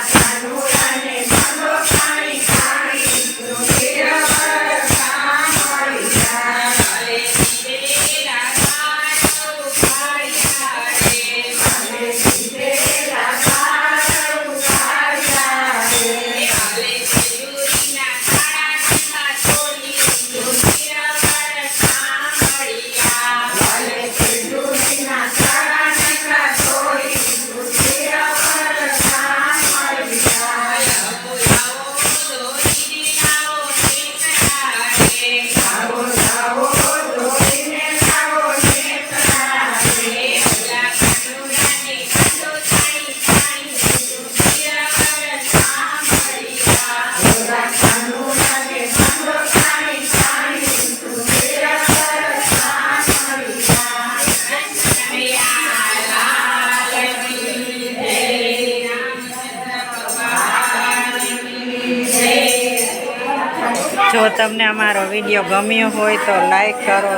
Hasta luego. જો તમને અમારો વીડિયો ગમ્યો હોય તો લાઈક કરો.